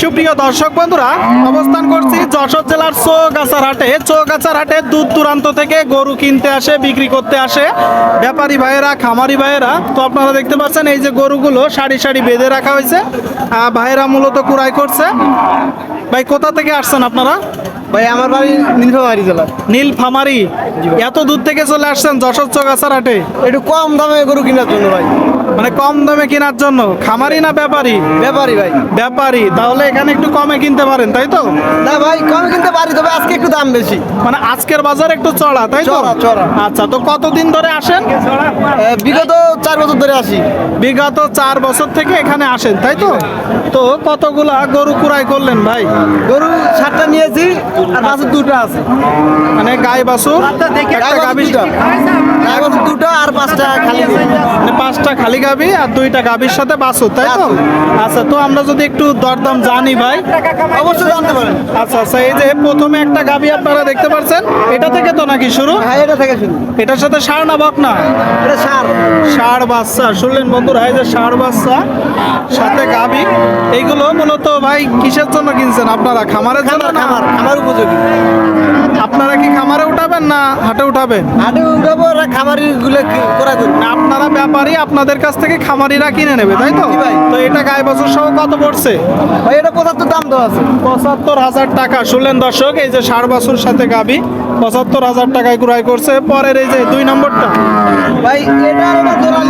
সুপ্রিয় দর্শক বন্ধুরা অবস্থান করছি যশোর জেলার চৌগাছার হাটে। চৌগাছার হাটে দূর দূরান্ত থেকে গরু কিনতে আসে বিক্রি করতে আসে। ব্যাপারী ভাইয়েরা খামারি ভাইয়েরা তো আপনারা দেখতে পাচ্ছেন এই যে গরুগুলো সারি সারি বেঁধে রাখা হয়েছে। ভাইয়েরা মূলত কুড়াই করছে। ভাই কোথা থেকে আসছেন আপনারা? ভাই আমার বাড়ি নীলফামারি জেলা। নীল ফামারি এত দূর থেকে চলে আসছেন যশোর চৌগাছার হাটে? একটু কম দামে গরু কেনার জন্য ভাই। মানে কম দামে কেনার জন্য? খামারি না ব্যাপারী? ব্যাপারী ভাই। ব্যাপারী। তাহলে এখানে একটু কমে কিনতে পারেন তাই তো? না ভাই কম কিনতে পারি তবে আজকে একটু দাম বেশি। মানে আজকের বাজার একটু চড়া তাই তো? চড়া, চড়া। আচ্ছা তো কতদিন ধরে আসেন? বিগত চার বছর ধরে আসি। বিগত চার বছর থেকে এখানে আসেন তাই তো? তো কতগুলা গরু কুড়াই করলেন ভাই? গরু সাতটা নিয়েছি আর বাছুর দুটো আছে। মানে গাই বাছুর একটা গাই বাছুর দুটো আর পাঁচটা খালি মানে পাঁচটা খালি গাভী আর দুইটা গাভীর সাথে বাছুর তাই তো? আচ্ছা তো আমরা যদি একটু দরদাম জানি ভাই। অবশ্যই জানতে পারেন। আচ্ছা আচ্ছা এই যে প্রথমে একটা গাভী আপনারা দেখতে পাচ্ছেন এটা থেকে তো নাকি শুরু? হ্যাঁ এটা থেকে শুরু। এটার সাথে সার না বকনা এটা সার। ষাড় বাচ্চা শুনলেন বন্ধুরা এই যে ষাড় বাচ্চা সাথে গাভী এইগুলো মূলত ভাই কিসের জন্য কিনছেন আপনারা? খামারের জন্য খামার না? খামার খামার উপযোগী আপনারা কি খামারে উঠাবেন না হাটে উঠাবেন? হাটে উঠাবো ওরা খামারি গুলো করা আপনারা ব্যাপারী আপনাদের কাছ থেকে খামারিরা কিনে নেবে তাই তো? তো এটা গায়ে বছর সহ কত পড়ছে? ভাই এটা পঁচাত্তর দাম দেওয়া আছে। পঁচাত্তর হাজার টাকা। শুনলেন দর্শক এই যে ষাড় বাছুর সাথে গাভী পঁচাত্তর হাজার টাকায় ক্রয় করছে। পরের এই যে দুই নম্বরটা। ভাই এটা জোড়া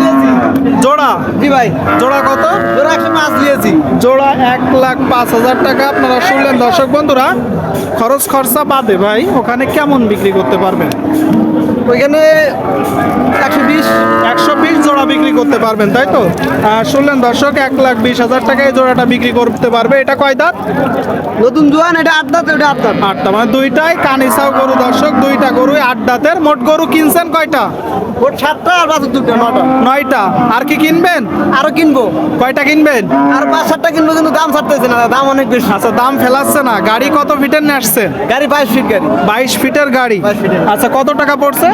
জোড়া? জি ভাই। জোড়া কত? জোড়া একশো মাছ নিয়েছি। জোড়া এক লাখ পাঁচ হাজার টাকা। আপনারা শুনলেন দর্শক বন্ধুরা, খরচ খরচা বাদে ভাই, ওখানে কেমন বিক্রি করতে পারবেন? ওইখানে একশো বিশ একশো বিশ জোড়া বিক্রি করতে পারবেন তাই তো? শুনলেন দর্শক এক লাখ বিশ হাজার টাকায় জোড়াটা বিক্রি করতে পারবে। এটা কয় দাঁত? নতুন জোয়ান এটা আট দাঁত ওটা আট দাঁত। আটটা মানে দুইটাই কানিসাও গরু দর্শক দুইটা গরু আট দাঁতের। মোট গরু কিনছেন কয়টা? ওর সাতটা আর বাছুর দুটো নটা নয়টা। আর কি কিনবেন? আরও কিনবো। কয়টা কিনবেন? আর পাঁচ সাতটা কিনবো কিন্তু দাম ছাড়তেছে না দাম অনেক বেশি। আচ্ছা দাম ফেলাচ্ছে না। গাড়ি কত ফিটের নিয়ে আসছেন? গাড়ি বাইশ ফিট গাড়ি। বাইশ ফিটের গাড়ি। আচ্ছা কত টাকা পড়ছে?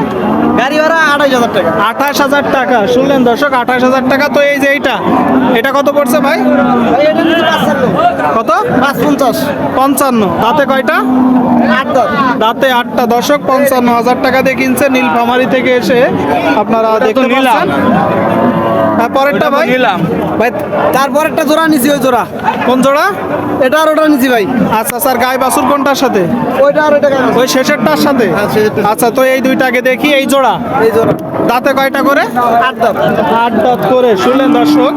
গাড়ি ভাড়া আঠাশ হাজার টাকা। আঠাশ হাজার টাকা শুনলেন দর্শক আঠাশ হাজার টাকা তো এই যে এইটা। এটা কত পড়ছে ভাই? কত? পাঁচ পঞ্চাশ পঞ্চান্ন। তাতে কয়টা? আট দাঁত। রাতে আটটা। দশক পঞ্চান্ন হাজার টাকা দিয়ে কিনছে নীলফামারি থেকে এসে আপনারা দেখতে পাচ্ছেন। পরেরটা ভাই। নিলাম। ভাই তারপর একটা জোড়া নিছি ওই জোড়া। কোন জোড়া? এটা আর ওটা নিছি ভাই। আচ্ছা স্যার গায়ে বাছুর কোনটার সাথে? ওইটা আর ওইটা ওই শেষেরটার সাথে? হ্যাঁ, আচ্ছা তো এই দুইটাকে দেখি এই জোড়া। এই জোড়া। দাঁতে কয়টা করে? আট দাঁত। আট দাঁত করে শুনলেন দর্শক?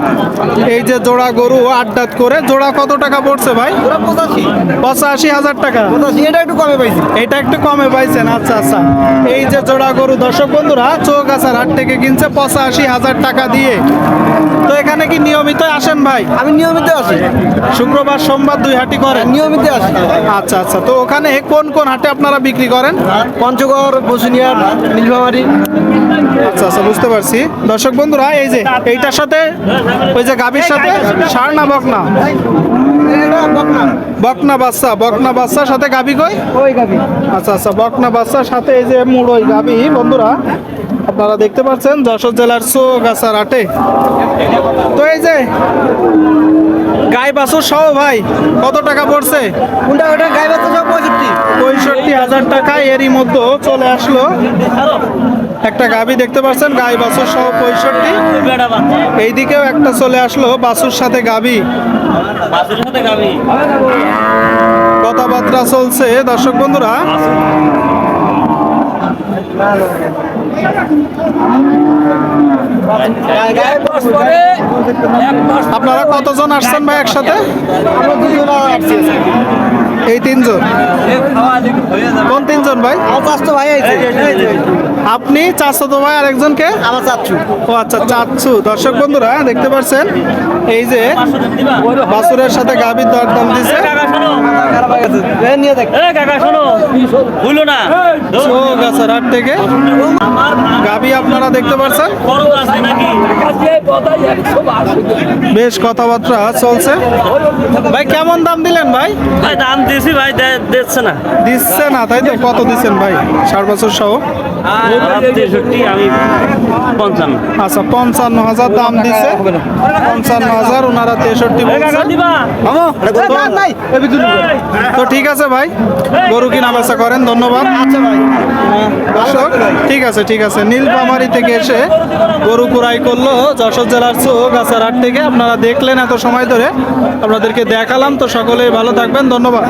এই যে জোড়া গরু আট দাঁত করে জোড়া কত টাকা পড়ছে ভাই? পঁচাশি। পঁচাশি হাজার টাকা। এটা একটু কমে পাইছি। এটা একটু কমে পাইছেন আচ্ছা আচ্ছা। এই যে জোড়া গরু দর্শক বন্ধুরা চোখ চৌগাছার হাট থেকে কিনছে পঁচাশি হাজার টাকা দিয়ে। তো এখানে কি নিয়মিত আসেন ভাই? আমি নিয়মিত আসি। শুক্রবার সোমবার দুই হাটি করেন? নিয়মিত আসি। আচ্ছা আচ্ছা। তো ওখানে কোন কোন হাটে আপনারা বিক্রি করেন? পঞ্চগড় বসুনিয়ার নীলফামারি। আচ্ছা আচ্ছা বুঝতে পারছি। দর্শক বন্ধুরা এই যে এইটার সাথে ওই যে গাভীর সাথে সার না বকনা? বকনা বাচ্চা বকনা বাচ্চার সাথে গাভী কই? ওই গাবি আচ্ছা আচ্ছা বকনা বাচ্চার সাথে এই যে মুড়ই গাবি বন্ধুরা আপনারা দেখতে পাচ্ছেন যশোর জেলার চৌগাছার হাটে তো এই যে গাই বাছুর সহ ভাই কত টাকা পড়ছে? কোনটা ওটা গাই পঁয়ষট্টি পঁয়ষট্টি হাজার টাকা এরই মধ্যে চলে আসলো। একটা গাবি দেখতে পাচ্ছেন গাই বাছুর সহ পঁয়ষট্টি। এইদিকেও একটা চলে আসলো বাছুর সাথে গাবি। কথাবার্তা চলছে। দর্শক বন্ধুরা আপনারা কতজন আসছেন ভাই একসাথে? এই তিনজন। কোন তিনজন ভাই? চাষতো ভাই আপনি চাচাতো ভাই আর একজনকে আমার চাচ্ছু ও আচ্ছা চাচ্ছু দর্শক বন্ধুরা দেখতে পাচ্ছেন? এই যে বাসুরের সাথে গাভীর দরদাম দিছে। নিয়ে দেখ। ভুলো না। থেকে। আপনারা দেখতে পাচ্ছেন বেশ কথাবার্তা চলছে। ভাই কেমন দাম দিলেন ভাই? ভাই দাম দিছি ভাই দিচ্ছে না। দিচ্ছে না তাই তো? কত দিচ্ছেন ভাই? চার বছর সহ? তেষট্টি আমি পঞ্চান্ন। আচ্ছা পঞ্চান্ন হাজার দাম দিছে। পঞ্চান্ন হাজার ওনারা তেষট্টি তো ঠিক আছে ভাই গরু কিনা বেচা করেন ধন্যবাদ। আচ্ছা ভাই। ঠিক আছে ঠিক আছে। নীলপামারি থেকে এসে গরু কুড়াই করল যশোর জেলার চোখ হাট থেকে। আপনারা দেখলেন এত সময় ধরে। আপনাদেরকে দেখালাম তো সকলেই ভালো থাকবেন ধন্যবাদ।